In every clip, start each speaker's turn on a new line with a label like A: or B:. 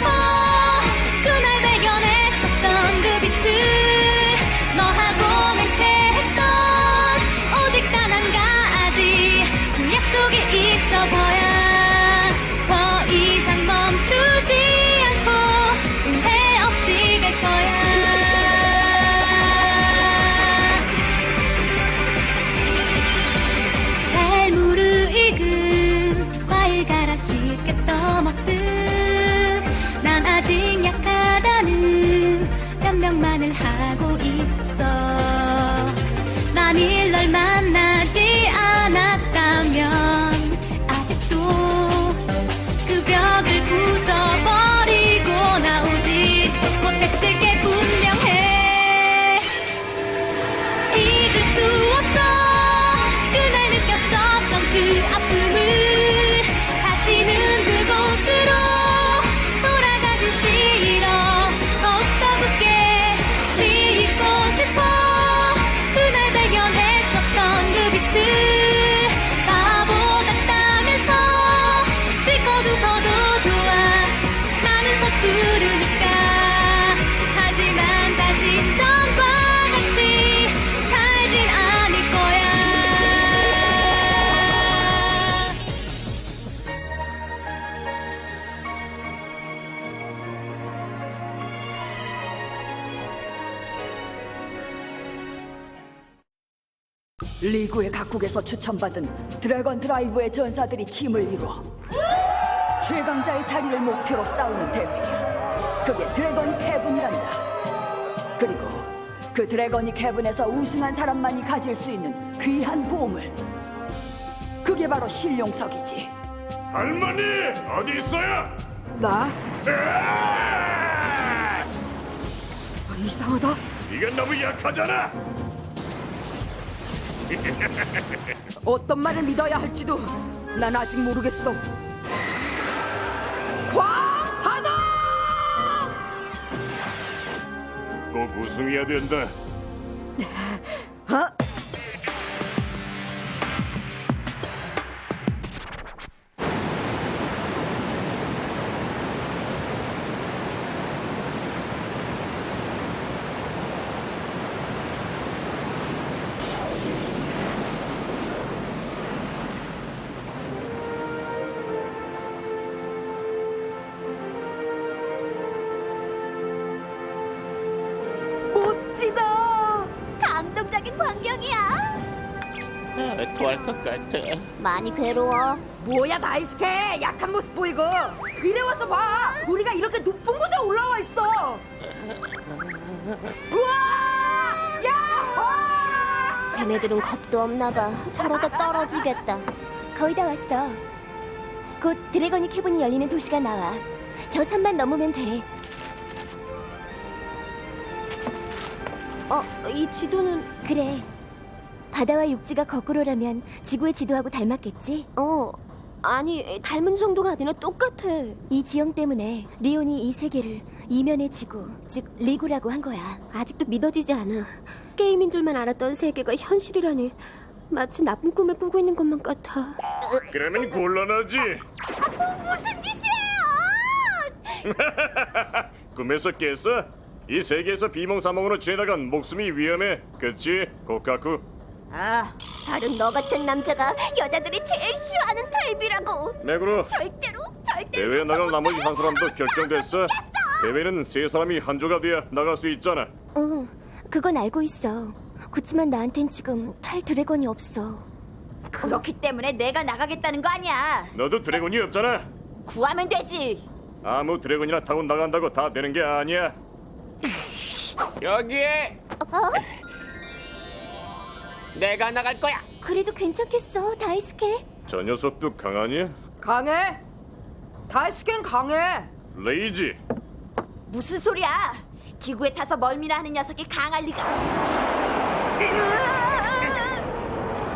A: 싶
B: 리그의 각국에서 추천받은 드래건 드라이브의 전사들이 팀을 이루어 최강자의 자리를 목표로 싸우는 대회야. 그게 드래건이 캐븐이란다. 그리고 그 드래건이 캐븐에서 우승한 사람만이 가질 수 있는 귀한 보물. 그게 바로 신룡석이지.
C: 할머니 어디 있어요?
B: 나?
C: 아!
B: 이상하다.
C: 이건 너무 약하잖아.
B: 어떤 말을 믿어야 할지도 난 아직 모르겠어. 광파도!
C: 꼭 우승해야 된다.
D: 토할 것 같아.
A: 많이 괴로워.
B: 뭐야 나이스케? 약한 모습 보이고. 이래 와서 봐. 우리가 이렇게 높은 곳에 올라와 있어. 우와! 야호
A: 자네들은 겁도 없나 봐. 저러다 떨어지겠다. 거의 다 왔어. 곧 드래건이 캐븐이 열리는 도시가 나와. 저 산만 넘으면 돼. 어, 이 지도는 그래 바다와 육지가 거꾸로라면 지구의 지도하고 닮았겠지? 어, 아니 닮은 정도가 아니라 똑같아. 이 지형 때문에 리온이 이 세계를 이면의 지구, 즉 리구라고 한 거야. 아직도 믿어지지 않아. 게임인 줄만 알았던 세계가 현실이라니. 마치 나쁜 꿈을 꾸고 있는 것만 같아.
C: 그러면 곤란하지.
A: 무슨 짓이에요?
C: 꿈에서 깼어? 이 세계에서 비몽사몽으로 지내다간 목숨이 위험해. 그치? 고카쿠.
A: 아, 다른 너 같은 남자가 여자들이 제일 싫어하는 타입이라고.
C: 맥으로
A: 절대로, 절대로.
C: 대회에 나갈 나머지 한 사람도 결정됐어. 대회는 세 사람이 한 조가 돼야 나갈 수 있잖아.
A: 응, 그건 알고 있어. 그치만 나한텐 지금 탈 드래곤이 없어.
E: 그렇기 때문에 내가 나가겠다는 거 아니야.
C: 너도 드래곤이 없잖아.
E: 구하면 되지.
C: 아무 드래곤이나 타고 나간다고 다 되는 게 아니야.
D: 여기에
A: 어?
D: 내가 나갈 거야.
A: 그래도 괜찮겠어, 다이스케.
C: 저 녀석도 강하니?
B: 강해 다이스케는 강해
C: 레이지.
E: 무슨 소리야? 기구에 타서 멀미나 하는 녀석이 강할 리가.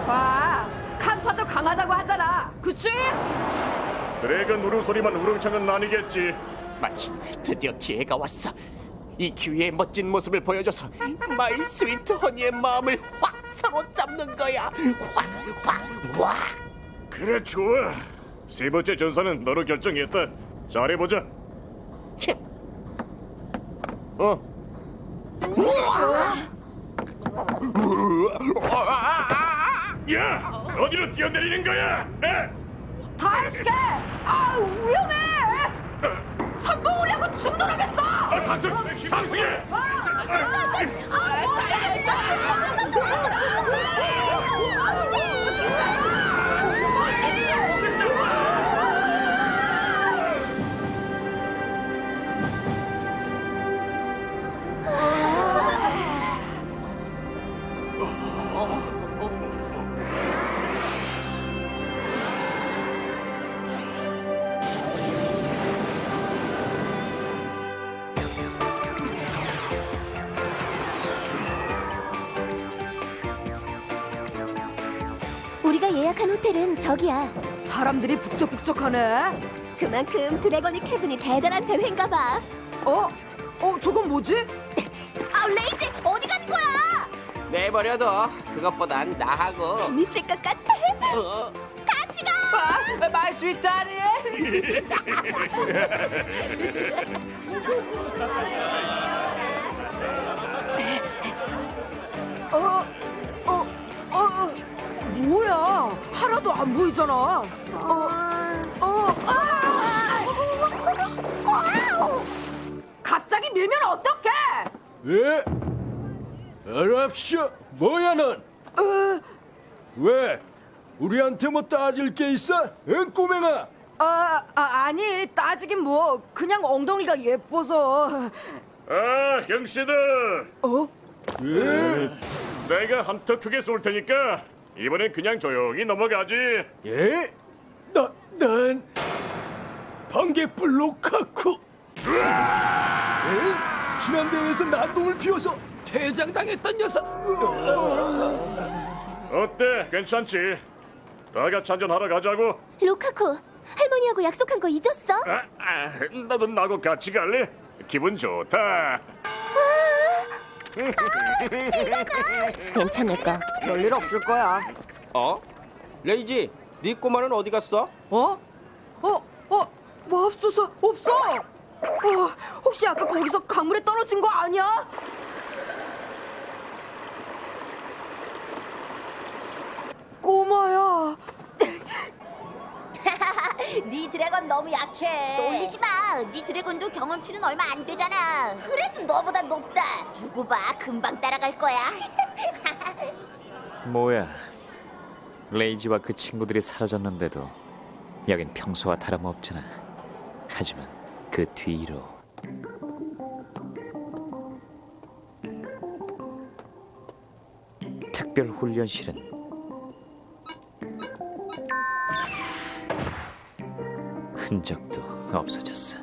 B: 봐 칸파도 강하다고 하잖아 그치?
C: 드래곤 울음소리만 우렁찬 건 아니겠지.
D: 마침 드디어 기회가 왔어. 이 기회의 멋진 모습을 보여줘서 마이 스위트 허니의 마음을 확 사로잡는 거야. 확, 확, 확.
C: 그래 좋아. 세 번째 전사는 너로 결정했다. 잘해보자.
D: 어.
C: 야, 어디로 뛰어내리는 거야? 에?
B: 다이스케! 아 위험해! 선봉우리하고 충돌하겠어!
C: 아, 상승, 상승해!
A: 우리가 예약한 호텔은 저기야.
B: 사람들이 북적북적하네.
A: 그만큼 드래곤이 캐븐이 대단한 대회인가 봐.
B: 어? 어 저건 뭐지?
A: 아, 레이지 어디 가는 거야?
D: 내버려둬. 그것보단 나하고.
A: 재밌을 것 같아.
D: 어.
A: 같이 가.
D: 아, 마이 스윗 다리.
B: 어? 어? 어? 어? 뭐야? 하나도 안 보이잖아. 어? 어? 아! 갑자기 밀면 어떡해?
F: 왜? 알았어. 뭐야 넌?
B: 어,
F: 왜? 우리한테 뭐 따질 게 있어? 응, 꼬맹아?
B: 아, 아 아니 따지긴 뭐 그냥 엉덩이가 예뻐서.
C: 아, 형씨들,
B: 어?
F: 왜?
C: 내가 한턱 크게 쏠 테니까 이번엔 그냥 조용히 넘어가지.
F: 예? 나, 난 방개불 로 카쿠. 에? 지난 대회에서 난동을 피워서 퇴장당했던 녀석.
C: 어때? 괜찮지? 다 같이 한잔하러 가자고.
A: 로카코, 할머니하고 약속한 거 잊었어?
C: 아, 아, 너도 나하고 같이 갈래? 기분 좋다.
A: 괜찮을까?
B: 별일 없을 거야.
D: 어? 레이지, 네 꼬마는 어디 갔어?
B: 어? 어? 어? 맙소사 없어. 어, 혹시 아까 거기서 강물에 떨어진 거 아니야? 꼬마야.
E: 네 드래곤 너무 약해. 놀리지 마. 네 드래곤도 경험치는 얼마 안 되잖아. 그래도 너보다 높다. 두고 봐. 금방 따라갈 거야.
G: 뭐야? 레이지와 그 친구들이 사라졌는데도 여긴 평소와 다름없잖아. 하지만 그 뒤로 특별 훈련실은 흔적도 없어졌어.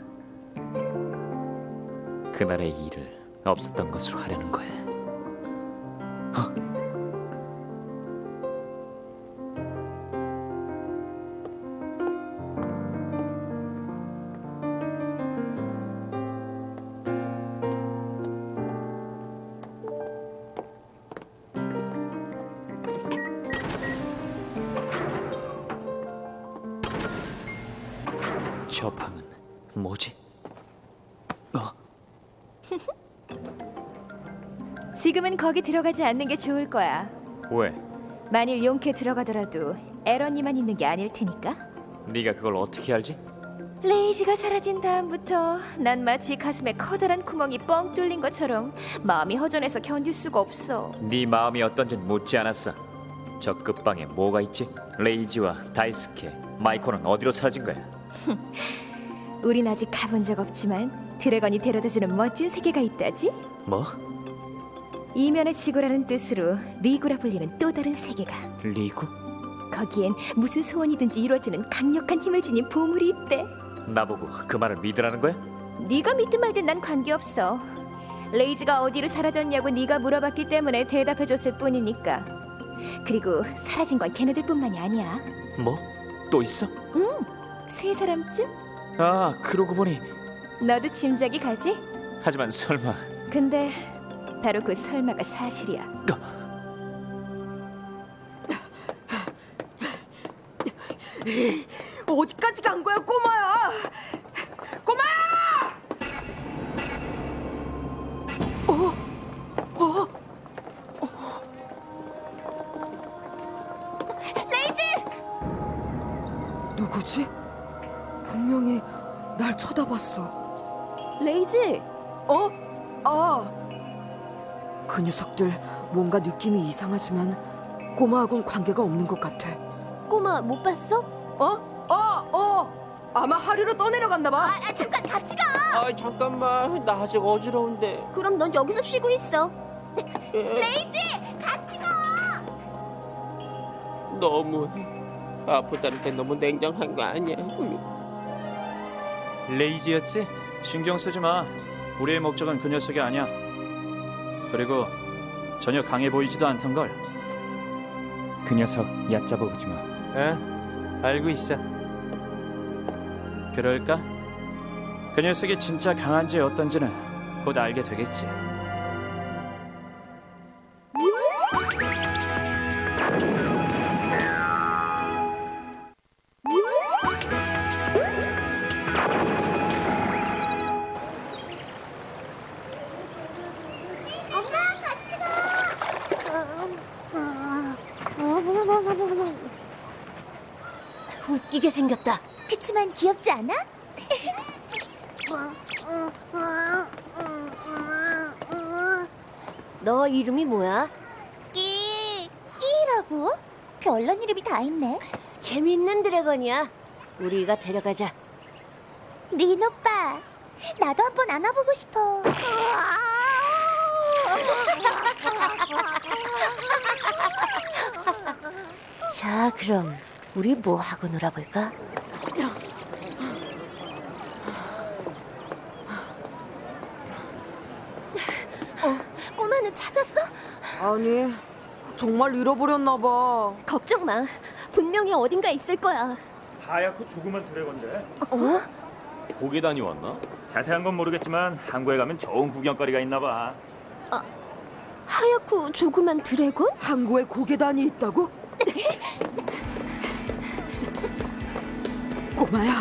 G: 그날의 일을 없었던 것으로 하려는 거야. 저
H: 거기 들어가지 않는 게 좋을 거야.
G: 왜?
H: 만일 용케 들어가더라도 에런이만 있는 게 아닐 테니까.
G: 네가 그걸 어떻게 알지?
H: 레이지가 사라진 다음부터 난 마치 가슴에 커다란 구멍이 뻥 뚫린 것처럼 마음이 허전해서 견딜 수가 없어.
G: 네 마음이 어떤진 묻지 않았어. 저 끝방에 뭐가 있지? 레이지와 다이스케, 마이코는 어디로 사라진 거야?
H: 우린 아직 가본 적 없지만 드래건이 데려다주는 멋진 세계가 있다지.
G: 뭐?
H: 이면의 지구라는 뜻으로 리구라 불리는 또 다른 세계가.
G: 리구?
H: 거기엔 무슨 소원이든지 이루어지는 강력한 힘을 지닌 보물이 있대.
G: 나보고 그 말을 믿으라는 거야?
H: 네가 믿든 말든 난 관계없어. 레이즈가 어디로 사라졌냐고 네가 물어봤기 때문에 대답해줬을 뿐이니까. 그리고 사라진 건 걔네들뿐만이 아니야.
G: 뭐? 또 있어?
H: 세 사람쯤?
G: 아, 그러고 보니
H: 너도 짐작이 가지?
G: 하지만 설마
H: 근데 바로 그 설마가 사실이야.
B: 그, 어디까지 간 거야, 꼬마야? 꼬마야! 어? 어? 레이즈! 누구지? 분명히 날 쳐다봤어.
I: 레이즈!
B: 어? 아, 그 녀석들 뭔가 느낌이 이상하지만 꼬마하고는 관계가 없는 것 같아.
I: 꼬마 못 봤어?
B: 어? 어, 어. 아마 하류로 떠내려갔나 봐.
I: 아, 잠깐 같이 가.
D: 아 잠깐만 나 아직 어지러운데
I: 그럼 넌 여기서 쉬고 있어.
D: 너무해 아프다는데 너무 냉정한 거 아니야
J: 레이지였지? 신경 쓰지 마. 우리의 목적은 그 녀석이 아니야. 그리고 전혀 강해 보이지도 않던 걸.
G: 그 녀석 얕잡아 보지 마.
J: 에? 알고 있어. 그럴까? 그 녀석이 진짜 강한지 어떤지는 곧 알게 되겠지.
I: 웃기게 생겼다.
E: 그치만 귀엽지 않아?
I: 너 이름이 뭐야?
E: 끼 끼라고? 별난 이름이 다 있네.
I: 재밌는 드래건이야. 우리가 데려가자.
E: 린 오빠, 나도 한번 안아보고 싶어.
I: 자, 그럼 우리 뭐 하고 놀아볼까? 어, 꼬마는 찾았어?
B: 아니, 정말 잃어버렸나 봐.
I: 걱정 마. 분명히 어딘가 있을 거야.
G: 하얗고 조그만 드래곤데.
I: 어?
K: 고개 다녀왔나?
G: 자세한 건 모르겠지만 항구에 가면 좋은 구경거리가 있나 봐.
I: 하얗고 조그만 드래곤?
B: 항구에 고개단이 있다고? 꼬마야.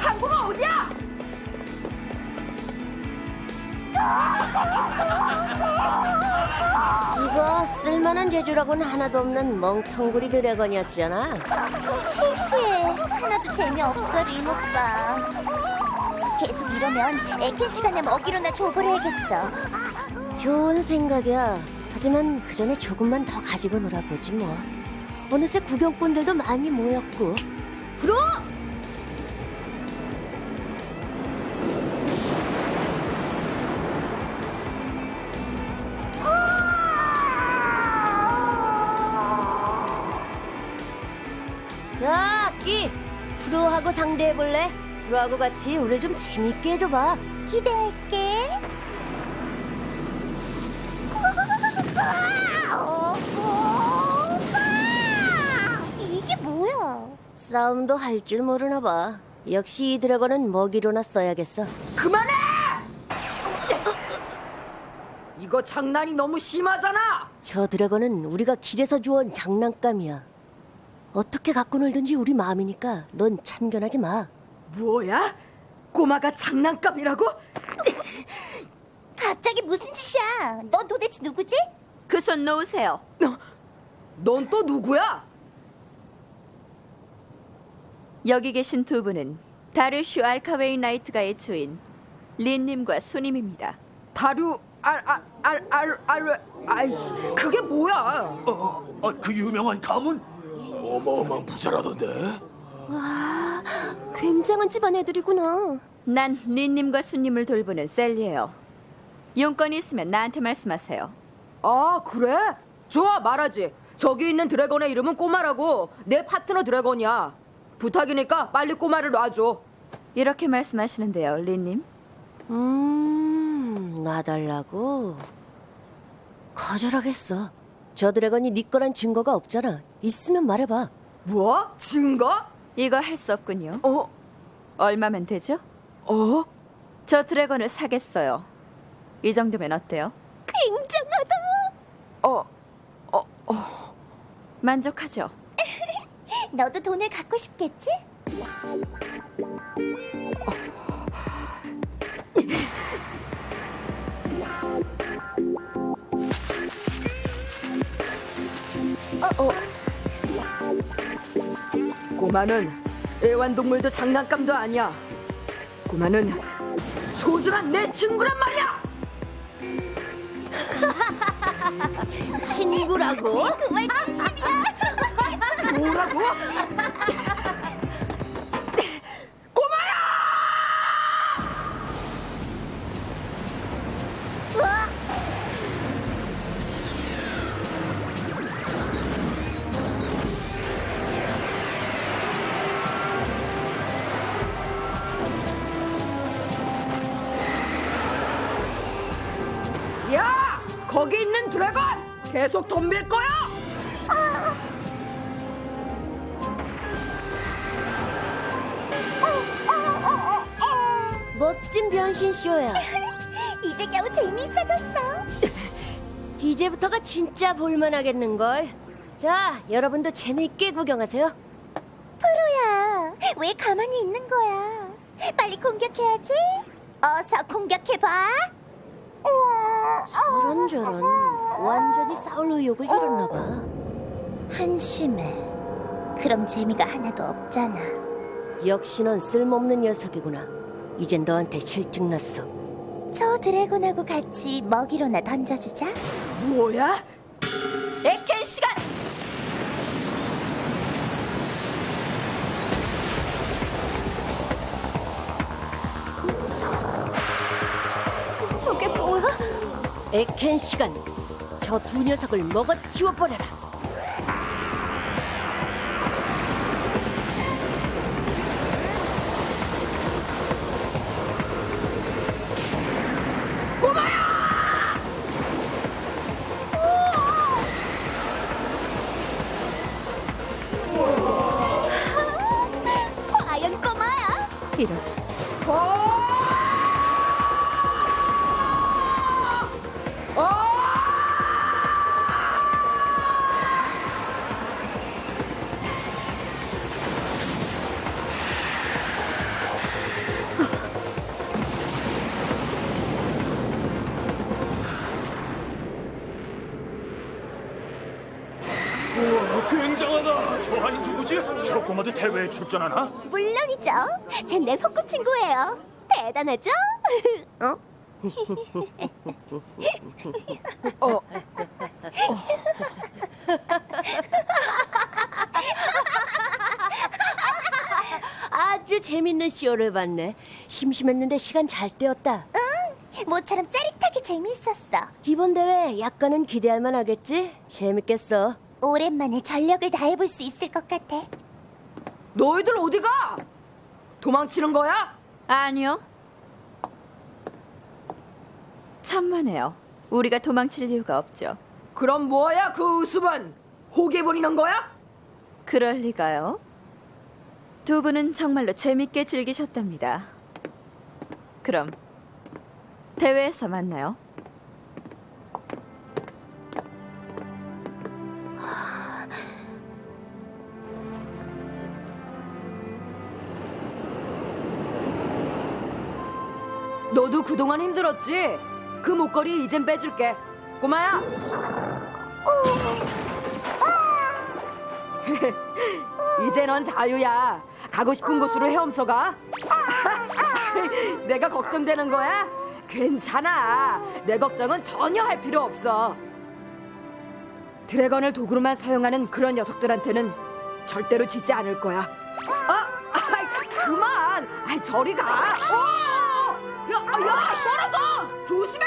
B: 항구가 어디야?
I: 이거 쓸만한 재주라고는 하나도 없는 멍텅구리 드래곤이었잖아.
E: 실시해. 하나도 재미없어, 린 오빠. 계속 이러면 애캔 시간에 먹이로나 줘버려야겠어.
I: 좋은 생각이야. 하지만 그 전에 조금만 더 가지고 놀아보지 뭐. 어느새 구경꾼들도 많이 모였고. 불어! 자, 끼! 프로하고 상대해볼래? 프로하고 같이 우리 좀 재밌게 해줘봐.
E: 기대할게.
I: 싸움도 할 줄 모르나 봐. 역시 이 드래곤은 먹이로나 써야겠어.
B: 그만해! 이거 장난이 너무 심하잖아.
I: 저 드래곤은 우리가 길에서 주온 장난감이야. 어떻게 갖고 놀든지 우리 마음이니까 넌 참견하지 마.
B: 뭐야? 꼬마가 장난감이라고?
E: 갑자기 무슨 짓이야? 넌 도대체 누구지?
H: 그 손 놓으세요.
B: 넌 또 누구야?
H: 여기 계신 두 분은 다르슈 알카웨이 나이트가의 주인 린님과 수님입니다.
B: 다류 알알알알 아이씨 그게 뭐야?
F: 아, 그 유명한 가문? 어마어마한 부자라던데.
I: 와, 굉장한 집안 애들이구나.
H: 난 린님과 수님을 돌보는 셀리예요. 용건이 있으면 나한테 말씀하세요.
B: 아 그래? 좋아 말하지. 저기 있는 드래곤의 이름은 꼬마라고. 내 파트너 드래곤이야. 부탁이니까 빨리 꼬마를 놔줘.
H: 이렇게 말씀하시는데요, 린님.
I: 음, 놔달라고? 거절하겠어. 저 드래곤이 네 거란 증거가 없잖아. 있으면 말해봐.
B: 뭐? 증거?
H: 이거 할 수 없군요.
B: 어?
H: 얼마면 되죠?
B: 어?
H: 저 드래곤을 사겠어요. 이 정도면 어때요?
I: 굉장하다.
B: 어? 어? 어?
H: 만족하죠?
E: 너도 돈을 갖고 싶겠지?
I: 어, 어.
B: 꼬마는 애완동물도 장난감도 아니야. 꼬마는 소중한 내 친구란 말이야.
E: 친구라고? 그말 진심이야?
B: 뭐라고? 야! 거기 있는 드래곤! 계속 덤빌 거야!
I: 변신 쇼야.
E: 이제 겨우 재미있어졌어.
I: 이제부터가 진짜 볼만하겠는걸. 자, 여러분도 재밌게 구경하세요.
E: 프로야, 왜 가만히 있는 거야? 빨리 공격해야지. 어서 공격해봐.
I: 저런 저런 완전히 싸울 의욕을 잃었나 봐.
E: 한심해. 그럼 재미가 하나도 없잖아.
I: 역시 넌 쓸모없는 녀석이구나. 이젠 너한테 실증 났어.
E: 저 드래곤하고 같이 먹이로나 던져주자.
B: 뭐야? 에켄 시간!
I: 저게 뭐야? 에켄 시간. 저 두 녀석을 먹어 치워버려라.
L: 출전하나?
E: 물론이죠. 쟨 내 소꿉 친구예요. 대단하죠? 어?
I: 아주 재밌는 쇼를 봤네. 심심했는데 시간 잘 때웠다.
E: 모처럼 짜릿하게 재미있었어.
I: 이번 대회 약간은 기대할 만하겠지? 재밌겠어.
E: 오랜만에 전력을 다해볼 수 있을 것 같아.
B: 너희들 어디 가? 도망치는 거야?
H: 아니요. 천만에요. 우리가 도망칠 이유가 없죠.
B: 그럼 뭐야 그 웃음은? 호개 부리는 거야?
H: 그럴 리가요. 두 분은 정말로 재밌게 즐기셨답니다. 그럼 대회에서 만나요.
B: 너도 그동안 힘들었지? 그 목걸이 이젠 빼줄게. 꼬마야. 이제 넌 자유야. 가고 싶은 곳으로 헤엄쳐가. 내가 걱정되는 거야? 괜찮아. 내 걱정은 전혀 할 필요 없어. 드래건을 도구로만 사용하는 그런 녀석들한테는 절대로 지지 않을 거야. 아, 아 그만. 아, 저리 가. 어! 야, 아, 야, 떨어져. 조심해.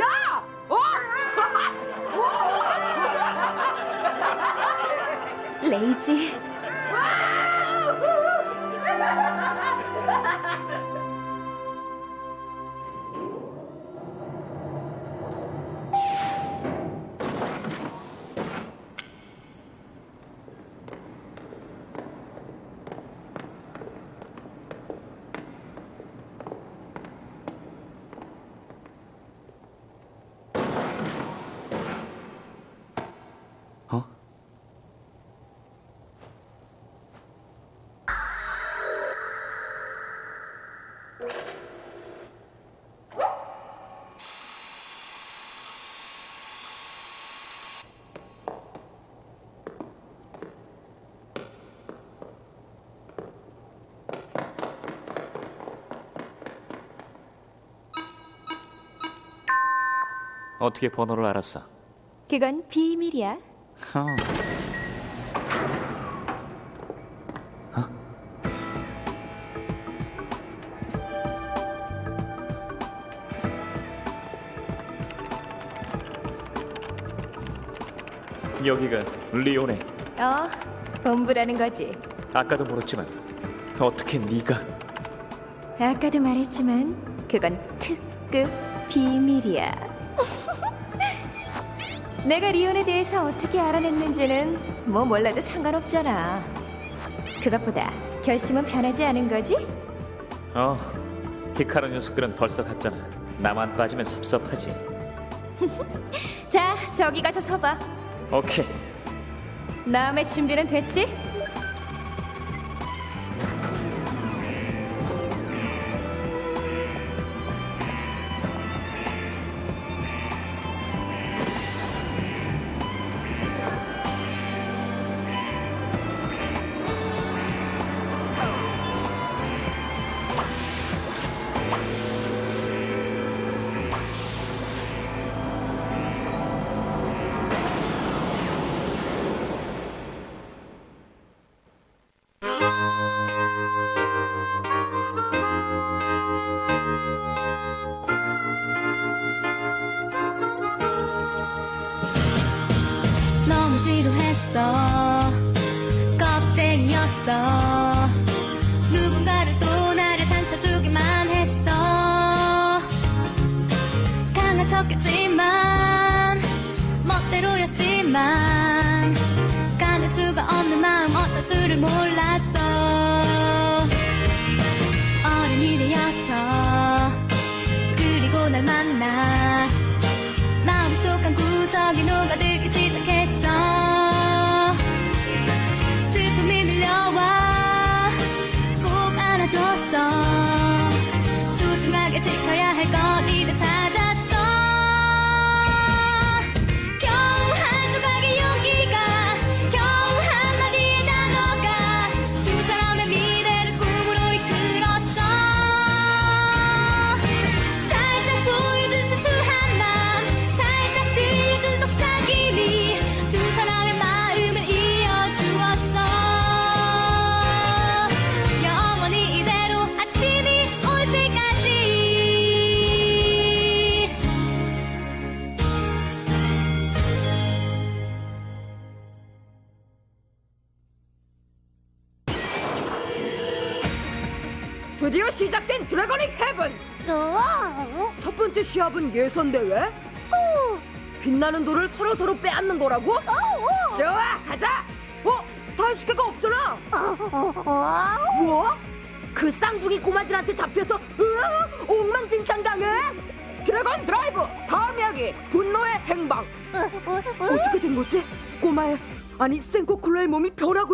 B: 야, 어?
I: 레이지.
G: 어떻게 번호를 알았어?
A: 그건 비밀이야.
G: 어. 여기가 리오네.
A: 어, 본부라는 거지.
G: 아까도 물었지만 어떻게 네가
A: 아까도 말했지만 그건 특급 비밀이야. 내가 리온에 대해서 어떻게 알아냈는지는 뭐 몰라도 상관없잖아. 그것보다 결심은 변하지 않은 거지?
G: 어 히카루 녀석들은 벌써 갔잖아. 나만 빠지면 섭섭하지.
A: 자, 저기 가서 서봐.
G: 오케이.
A: 마음의 준비는 됐지?
B: 시합은 예선 대회 빛나는 돌을 서로 서로 빼앗는 거라고? 좋아 가자 어? 다이스케가 없잖아 뭐? 그 쌍둥이 꼬마들한테 잡혀서 으아, 엉망진창 당해 드래곤 드라이브 다음 이야기 분노의 행방 어 떻게 된 거지? 꼬마의 아니 생코쿨러의 몸이 벼라고